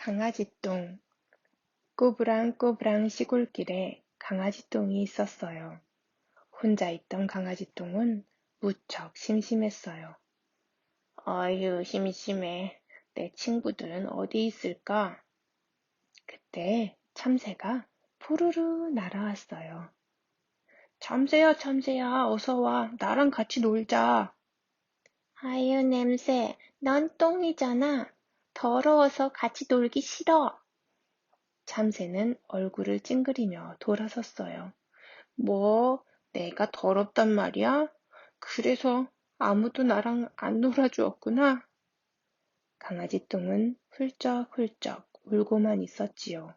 강아지똥. 꼬부랑꼬부랑 시골길에 강아지똥이 있었어요. 혼자 있던 강아지똥은 무척 심심했어요. 아유, 심심해. 내 친구들은 어디 있을까? 그때 참새가 푸르르 날아왔어요. 참새야, 참새야, 어서 와. 나랑 같이 놀자. 아유, 냄새. 넌 똥이잖아. 더러워서 같이 놀기 싫어. 참새는 얼굴을 찡그리며 돌아섰어요. 뭐, 내가 더럽단 말이야? 그래서 아무도 나랑 안 놀아주었구나. 강아지 똥은 훌쩍훌쩍 울고만 있었지요.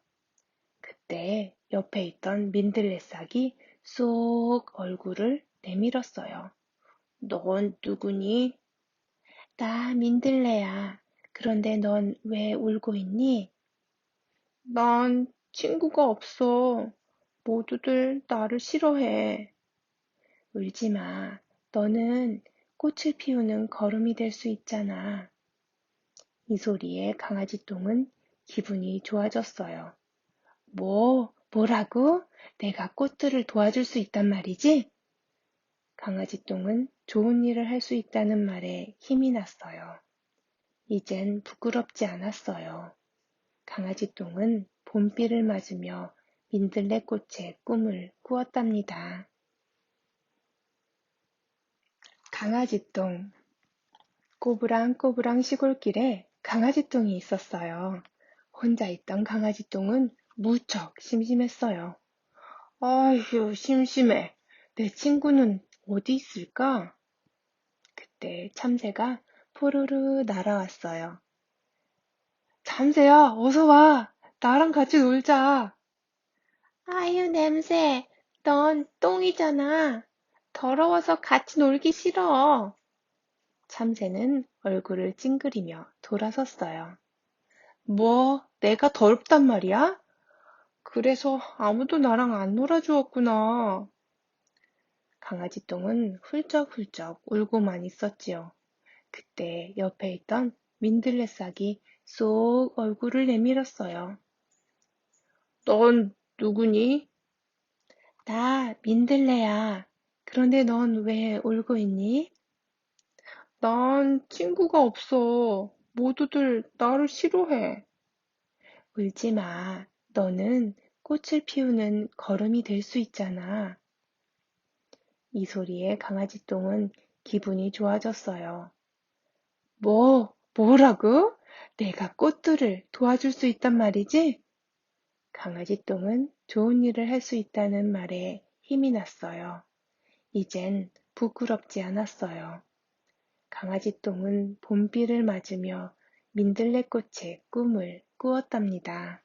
그때 옆에 있던 민들레 싹이 쏙 얼굴을 내밀었어요. 넌 누구니? 나 민들레야. 그런데 넌 왜 울고 있니? 난 친구가 없어. 모두들 나를 싫어해. 울지 마. 너는 꽃을 피우는 걸음이 될 수 있잖아. 이 소리에 강아지 똥은 기분이 좋아졌어요. 뭐, 뭐라고? 내가 꽃들을 도와줄 수 있단 말이지? 강아지 똥은 좋은 일을 할 수 있다는 말에 힘이 났어요. 이젠 부끄럽지 않았어요. 강아지 똥은 봄비를 맞으며 민들레꽃의 꿈을 꾸었답니다. 강아지 똥 꼬부랑꼬부랑 시골길에 강아지 똥이 있었어요. 혼자 있던 강아지 똥은 무척 심심했어요. 아휴, 심심해. 내 친구는 어디 있을까? 그때 참새가 포르르 날아왔어요. 참새야, 어서 와. 나랑 같이 놀자. 아유, 냄새. 넌 똥이잖아. 더러워서 같이 놀기 싫어. 참새는 얼굴을 찡그리며 돌아섰어요. 뭐, 내가 더럽단 말이야? 그래서 아무도 나랑 안 놀아주었구나. 강아지 똥은 훌쩍훌쩍 울고만 있었지요. 그때 옆에 있던 민들레 싹이 쏙 얼굴을 내밀었어요. 넌 누구니? 나 민들레야. 그런데 넌 왜 울고 있니? 난 친구가 없어. 모두들 나를 싫어해. 울지 마. 너는 꽃을 피우는 걸음이 될 수 있잖아. 이 소리에 강아지 똥은 기분이 좋아졌어요. 뭐, 뭐라고? 내가 꽃들을 도와줄 수 있단 말이지? 강아지 똥은 좋은 일을 할 수 있다는 말에 힘이 났어요. 이젠 부끄럽지 않았어요. 강아지 똥은 봄비를 맞으며 민들레꽃의 꿈을 꾸었답니다.